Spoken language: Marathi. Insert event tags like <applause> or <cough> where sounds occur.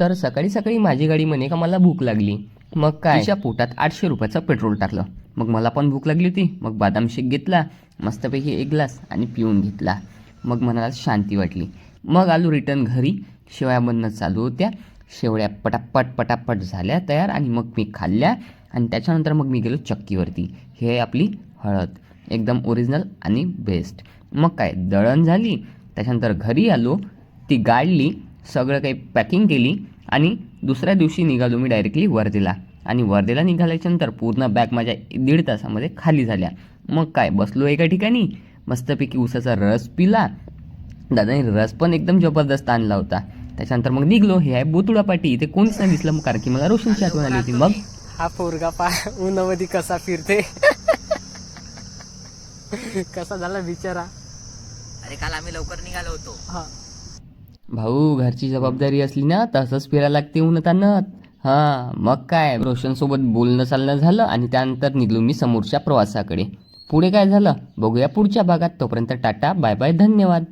तर सकाळी सकाळी माझी गाडी म्हणे का मला भूक लागली. मग काय? तिच्या पोटात आठशे रुपयाचं पेट्रोल टाकलं. मग मला पण भूक लागली होती. मग बदाम शेक घेतला मस्तपैकी एक ग्लास आणि पिऊन घेतला. मग मनाला शांती वाटली. मग आलो रिटर्न घरी. शेवया बनणं चालू होत्या. शेवळ्या पटापट पटापट झाल्या तयार आणि मग मी खाल्ल्या आणि त्याच्यानंतर मग मी गेलो चक्कीवरती. हे आपली हळद. एकदम ओरिजिनल आणि बेस्ट मग काय? दळण झाली. त्याच्यानंतर घरी आलो. ती गाळली सगळं काही पॅकिंग केली आणि दुसऱ्या दिवशी निघालो मी डायरेक्टली वर्धेला. आणि वर्धेला निघाल्याच्यानंतर पूर्ण बॅग माझ्या दीड तासामध्ये खाली झाल्या. मग काय बसलो एका ठिकाणी. मस्तपैकी उसाचा रस पिला. दादाने रस पण एकदम जबरदस्त आणला होता. त्याच्यानंतर मग निघलो. हे आहे बोतुळा पाटी इथे कोणीच नाही दिसलं. मग कारण की मला रोशनची आठवण आली होती. मग? हा पोरगा पा उन्हामध्ये कसा फिरते? <laughs> कसा झाला बिचारा? अरे काल आम्ही लवकर निघालो होतो. हा. भाऊ घरची जबाबदारी असली ना तसंच फिरायला लागते उन्हत हां मग काय? रोशनसोबत बोलणं चालणं झालं आणि त्यानंतर निघलो मी समोरच्या प्रवासाकडे. पुढे काय झालं? बघूया पुढच्या भागात. तोपर्यंत टाटा बाय बाय धन्यवाद.